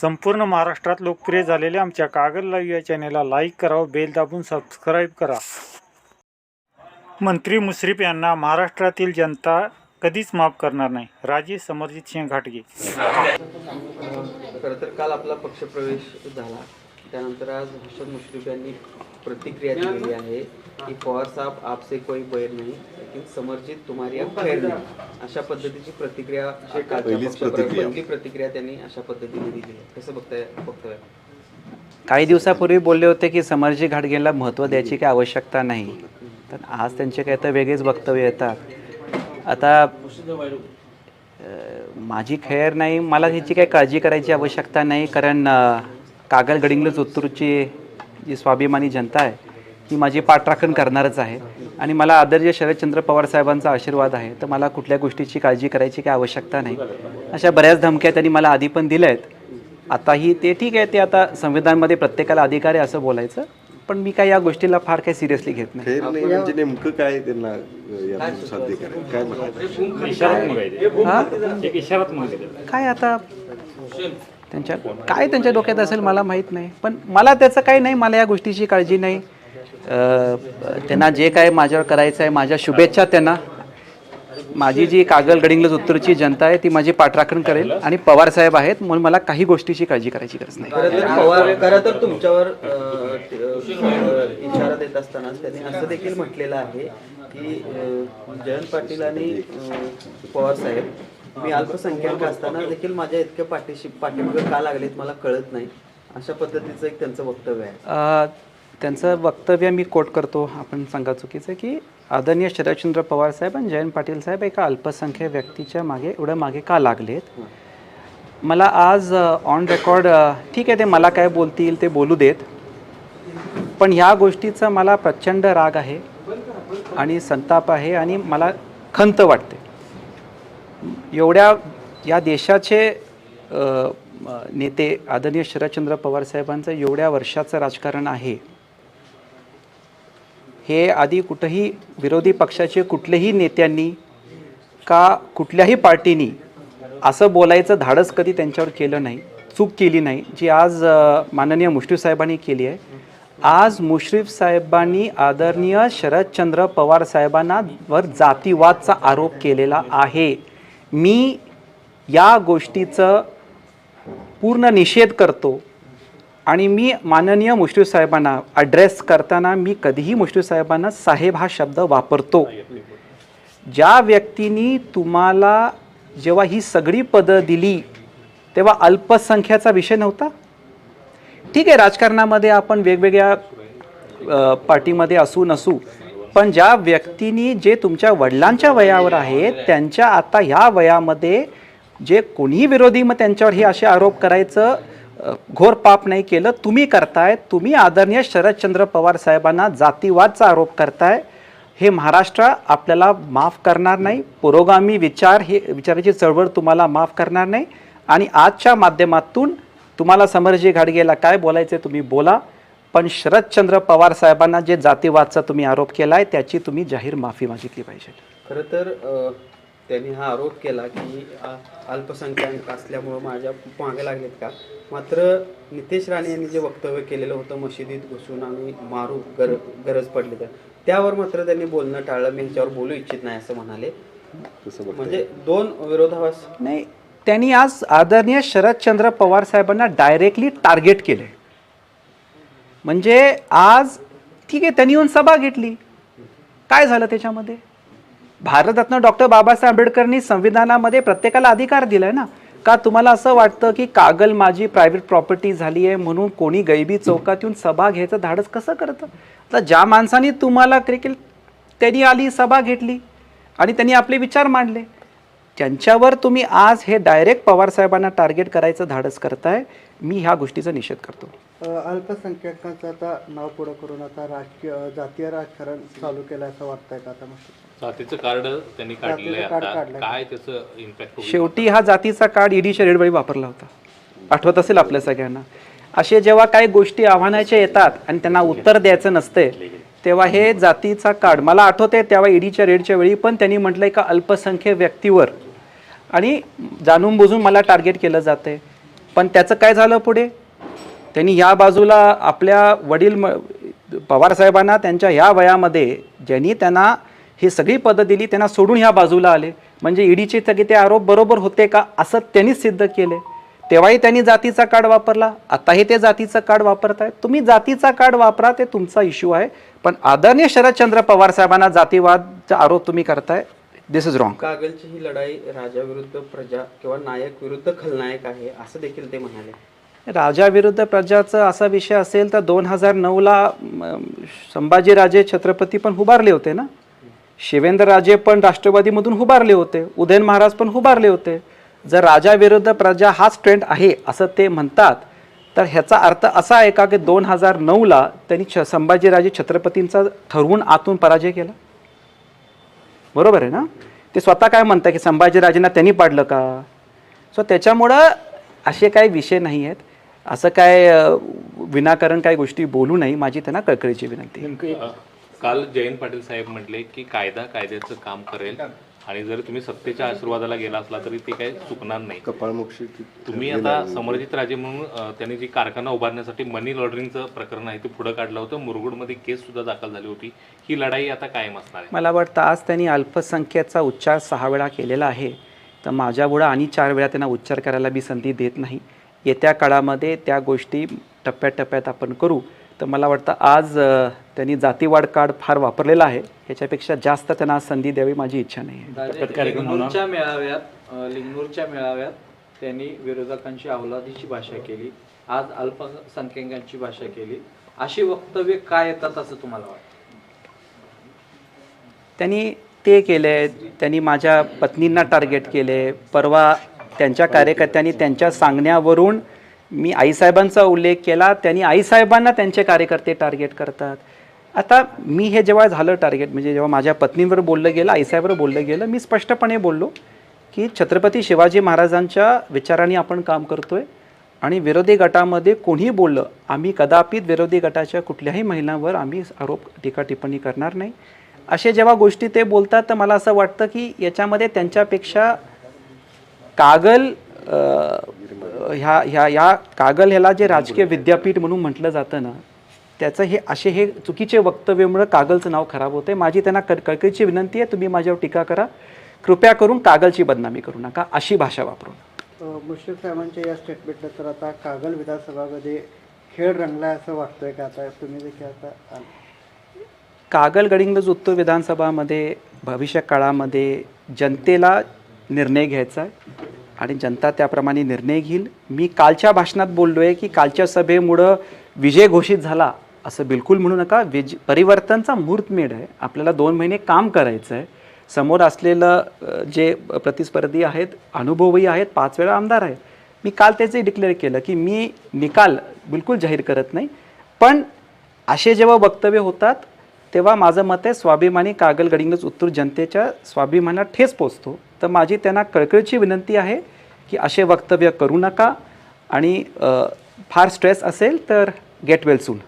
संपूर्ण महाराष्ट्रात लोकप्रिय झालेल्या आमच्या कागद लाईव्ह या चॅनेलला लाईक करा व बेल दाबून सबस्क्राईब करा. मंत्री मुश्रीफ यांना महाराष्ट्रातील जनता कधीच माफ करणार नाही. राजे समरजित सिंह घाटगे. खरं तर काल आपला पक्षप्रवेश झाला. त्यानंतर आज हसन मुश्रीफ यांनी प्रतिक्रिया दिलेली आहे की पवार साहेब आपसे कोई बैर नाही लेकिन समर्जित तुम्हारी खैर नाही. अशा पद्धतीची प्रतिक्रिया. पहिली प्रतिक्रिया. त्यांनी अशा पद्धतीने दिली आहे? कसं बघताय बघतोय? काही दिवसापूर्वी बोलले होते की समरजी घाटगेला महत्त्व द्यायची काही आवश्यकता नाही. तर आज त्यांचे काही तर वेगळेच वक्तव्य येतात. आता माझी खैर नाही मला ह्याची काही काळजी करायची आवश्यकता नाही कारण कागल गडिंग्लज उत्तूरची जी स्वाभिमानी जनता आहे ती माझी पाठराखण करणारच आहे. आणि मला आदर्य शरदचंद्र पवार साहेबांचा आशीर्वाद आहे. तर मला कुठल्या गोष्टीची काळजी करायची काही आवश्यकता नाही. अशा बऱ्याच धमक्या त्यांनी मला आधी पण दिल्या आहेत आताही ते ठीक आहे ते आता संविधानमध्ये प्रत्येकाला अधिकार आहे असं बोलायचं. पण मी काय या गोष्टीला फार काही सिरियसली घेत नाही. म्हणजे नेमकं काय त्यांना हा? काय आता? त्यांच्या काय त्यांच्या डोक्यात असेल मला माहीत नाही. पण मला त्याचं काही नाही मला या गोष्टीची काळजी नाही. त्यांना जे काय माझ्यावर करायचं आहे माझ्या शुभेच्छा त्यांना. माझी जी कागल गडिंगलज उत्तरची जनता आहे ती माझी पाठराखण करेल आणि पवार साहेब आहेत म्हणून मला काही गोष्टीची काळजी करायची गरज नाही. खरं तर पवार खरं तर तुमच्यावर इशारा देत असताना त्यांनी असं देखील म्हटलेलं आहे की जयंत पाटील आणि पवार साहेब मी अल्पसंख्याक असताना देखील माझ्या इतक्या पाठीशी पाठीमागे का लागलेत मला कळत नाही. अशा पद्धतीचं एक त्यांचं वक्तव्य आहे. अ, त्यांचं वक्तव्य मी कोट करतो. आपण सांगा चुकीचं की आदरणीय शरदचंद्र पवार साहेब आणि जयंत पाटील साहेब एका अल्पसंख्य व्यक्तीच्या मागे एवढ्या मागे का लागलेत? मला आज ऑन रेकॉर्ड ठीक आहे ते मला काय बोलतील ते बोलू देत. पण ह्या गोष्टीचा मला प्रचंड राग आहे आणि संताप आहे आणि मला खंत वाटते. एवढ्या या देशाचे नेते आदरणीय शरदचंद्र पवार साहेबांचं एवढ्या वर्षाचं राजकारण आहे. हे आधी कुठंही विरोधी पक्षाचे कुठल्याही नेत्यांनी का कुठल्याही पार्टीनी असं बोलायचं धाडस कधी त्यांच्यावर केलं नाही चूक केली नाही जी आज माननीय मुश्रीफ साहेबांनी केली आहे. आज मुश्रीफ साहेबांनी आदरणीय शरदचंद्र पवार साहेबांना वर जातीवादचा आरोप केलेला आहे. मी या गोष्टीचं पूर्ण निषेध करतो आणि मी माननीय मुश्रीफ साहेबांना अड्रेस करताना मी कधीही मुश्रीफ साहेबांना साहेब हा शब्द वापरतो. ज्या व्यक्तींनी तुम्हाला जेव्हा ही सगळी पदं दिली तेव्हा अल्पसंख्याचा विषय नव्हता? ठीक आहे राजकारणामध्ये आपण वेगवेगळ्या पार्टीमध्ये असू नसू पण ज्या व्यक्तींनी जे तुमच्या वडिलांच्या वयावर आहेत त्यांच्या आता ह्या वयामध्ये जे कोणीही विरोधी मग त्यांच्यावर हे असे आरोप करायचं घोर पाप नाही केलं तुम्ही करताय तुम्ही आदरणीय शरदचंद्र पवार साहेबांना जातीवादचा आरोप करताय हे महाराष्ट्र आपल्याला माफ करणार नाही पुरोगामी विचार हे विचाराची चळवळ तुम्हाला माफ करणार नाही आणि आजच्या माध्यमातून तुम्हाला समरजी घाडगेला काय बोलायचे तुम्ही बोला. पण शरदचंद्र पवार साहेबांना जे जातीवादचा तुम्ही आरोप केला आहे त्याची तुम्ही जाहीर माफी मागितली पाहिजे. खरं तर त्यांनी हा आरोप केला की अल्पसंख्याक असल्यामुळं माझ्या मागे लागलेत का? मात्र नितेश राणे यांनी जे वक्तव्य केलेलं होतं मशिदीत घुसून आणि मारू गर गरज पडली तर त्यावर मात्र त्यांनी बोलणं टाळलं. मी ह्याच्यावर बोलू इच्छित नाही असं म्हणाले. तसं बघता म्हणजे दोन विरोधाभास. नाही त्यांनी आज आदरणीय शरदचंद्र पवार साहेबांना डायरेक्टली टार्गेट केले म्हणजे आज ठीक आहे त्यांनी येऊन सभा घेतली. काय झालं त्याच्यामध्ये? भारतरत्न डॉक्टर बाबासाहेब आंबेडकरनी संविधानामध्ये प्रत्येकाला अधिकार दिला आहे ना. का तुम्हाला असं वाटतं की कागल माझी प्रायव्हेट प्रॉपर्टी झाली आहे म्हणून कोणी गैबी चौकात येऊन सभा घ्यायचं धाडस कसं करतं? आता ज्या माणसाने तुम्हाला क्रिकेट त्यांनी आली सभा घेतली आणि त्यांनी आपले विचार मांडले. त्यांच्यावर तुम्ही आज हे डायरेक्ट पवार साहेबांना टार्गेट करायचं धाडस करताय. मी ह्या गोष्टीचा निषेध करतो. अल्पसंख्याकांचं आता नाव पुढं करून आता राजकीय जातीय राजकारण चालू केलं असं वाटतंय का आता मग जातीचं कार्ड त्यांनी काढलेलं आहे. काय त्याचं इम्पॅक्ट शेवटी हा जातीचा कार्ड ईडीच्या रेडबळी वापरला होता. आठवत असेल आपल्या सगळ्यांना. असे जेव्हा काही गोष्टी आव्हानाच्या येतात आणि त्यांना उत्तर द्यायचं नसते तेव्हा हे जातीचा कार्ड मला आठवते तेव्हा ईडीच्या रेडच्या वेळी पण त्यांनी म्हटलंय का अल्पसंख्य व्यक्तीवर. आणि जाणून बुजून मला टार्गेट केलं जाते पण त्याचं काय झालं पुढे? त्यांनी ह्या बाजूला आपल्या वडील म पवारसाहेबांना त्यांच्या ह्या वयामध्ये ज्यांनी त्यांना ही सगळी पदं दिली त्यांना सोडून ह्या बाजूला आले. म्हणजे ईडीचे सगळे ते आरोप बरोबर होते का असं त्यांनीच सिद्ध केले. तेव्हाही त्यांनी जातीचा कार्ड वापरला आताही ते जातीचं कार्ड वापरत आहेत तुम्ही जातीचा कार्ड वापरा ते तुमचा इश्यू आहे. पण आदरणीय शरदचंद्र पवार साहेबांना जातीवादचा आरोप तुम्ही करताय. दिस इज रॉंग कागलची ही लढाई राजा विरुद्ध प्रजा किंवा नायक विरुद्ध खलनायक आहे असं देखील ते म्हणाले. राजा विरुद्ध प्रजाचा असा विषय असेल तर दोन हजार नऊला संभाजीराजे छत्रपती पण उभारले होते ना? शिवेंद्रराजे पण राष्ट्रवादीमधून उभारले होते उदयन महाराज पण उभारले होते. जर राजा विरुद्ध प्रजा हाच ट्रेंड आहे असं ते म्हणतात तर ह्याचा अर्थ असा आहे का की दोन हजार नऊला त्यांनी छ संभाजीराजे छत्रपतींचा ठरवून आतून पराजय केला? बरोबर आहे ना? ते स्वतः काय म्हणतात की संभाजीराजेंना त्यांनी पाडलं का? सो त्याच्यामुळं असे काही विषय नाही आहेत. असं काय विनाकारण काही गोष्टी बोलू नये माझी त्यांना कळकळीची विनंती काल जयंत पाटील साहेब म्हटले की कायदा कायद्याचं काम करेल. आणि जर तुम्ही सत्तेच्या आशीर्वादाला गेला असला तरी ते काही चुकणार नाही. कपाळमोक्षी तुम्ही आता समरजित राजे म्हणून त्यांनी जी कारखाना उभारण्यासाठी मनी लॉन्ड्रिंगचं प्रकरण आहे ते पुढे काढलं होतं. मुरगुडमध्ये केस सुद्धा दाखल झाली होती. ही लढाई आता कायम असणार आहे. मला वाटतं आज त्यांनी अल्पसंख्याचा उच्चार सहा वेळा केलेला आहे. तर माझ्यापुढं आणि चार वेळा त्यांना उच्चार करायला मी संधी देत नाही. येत्या काळामध्ये त्या गोष्टी टप्प्याटप्प्यात आपण करू. तर मला वाटतं आज त्यांनी जातीवाड कार्ड फार वापरलेलं आहे. ह्याच्यापेक्षा जास्त त्यांना संधी द्यावी माझी इच्छा नाही आहे. लिंगनूरच्या मेळाव्यात लिंगनूरच्या मेळाव्यात त्यांनी विरोधकांची अवलादीची भाषा केली. आज अल्पसंख्याकांची भाषा केली. अशी वक्तव्य काय येतात असं तुम्हाला वाटतं? त्यांनी ते केले त्यांनी माझ्या पत्नींना टार्गेट केले. परवा त्यांच्या कार्यकर्त्यांनी त्यांच्या सांगण्यावरून मी आईसाहेबांचा उल्लेख केला त्यांनी आईसाहेबांना त्यांचे कार्यकर्ते टार्गेट करतात. आता मी हे जेव्हा झालं टार्गेट म्हणजे जेव्हा माझ्या पत्नीवर बोललं गेलं आईसाहेबवर बोललं गेलं मी स्पष्टपणे बोललो की छत्रपती शिवाजी महाराजांच्या विचारांनी आपण काम करतोय आणि विरोधी गटामध्ये कोणीही बोललं आम्ही कदापित विरोधी गटाच्या कुठल्याही महिलांवर आम्ही आरोप टीका टिप्पणी करणार नाही. असे जेव्हा गोष्टी ते बोलतात तर मला असं वाटतं की याच्यामध्ये त्यांच्यापेक्षा कागल ह्या ह्या या कागल ह्याला जे राजकीय विद्यापीठ म्हणून म्हटलं जातं ना त्याचं हे असे हे चुकीचे वक्तव्यामुळं कागलचं नाव खराब होते माझी त्यांना कळ कळकळीची विनंती आहे तुम्ही माझ्यावर टीका करा. कृपया करून कागलची बदनामी करू नका अशी भाषा वापरू मुश्रीफ साहेबांच्या या स्टेटमेंटनं तर आता कागल विधानसभामध्ये खेळ रंगलाय असं वाटतंय का आता? तुम्ही देखील आता कागल गडिंग्लज उत्तर विधानसभामध्ये भविष्य काळामध्ये जनतेला निर्णय घ्यायचा आहे. आणि जनता त्याप्रमाणे निर्णय घेईल. मी कालच्या भाषणात बोललो आहे की कालच्या सभेमुळं विजय घोषित झाला असं बिलकुल म्हणू नका. विज परिवर्तनचा मुहूर्तमेढ आहे. आपल्याला दोन महिने काम करायचं आहे समोर असलेलं जे प्रतिस्पर्धी आहेत अनुभवही आहेत पाच वेळा आमदार आहेत. मी काल त्याचे डिक्लेअर केलं की मी निकाल बिलकुल जाहीर करत नाही. पण असे जेव्हा वक्तव्य होतात तेव्हा माझं मत आहे स्वाभिमानी कागल उत्तर जनतेच्या स्वाभिमानात ठेस पोचतो. तर माझी त्यांना कळकळीची विनंती आहे की असे वक्तव्य करू नका आणि फार स्ट्रेस असेल तर गेट वेल सून.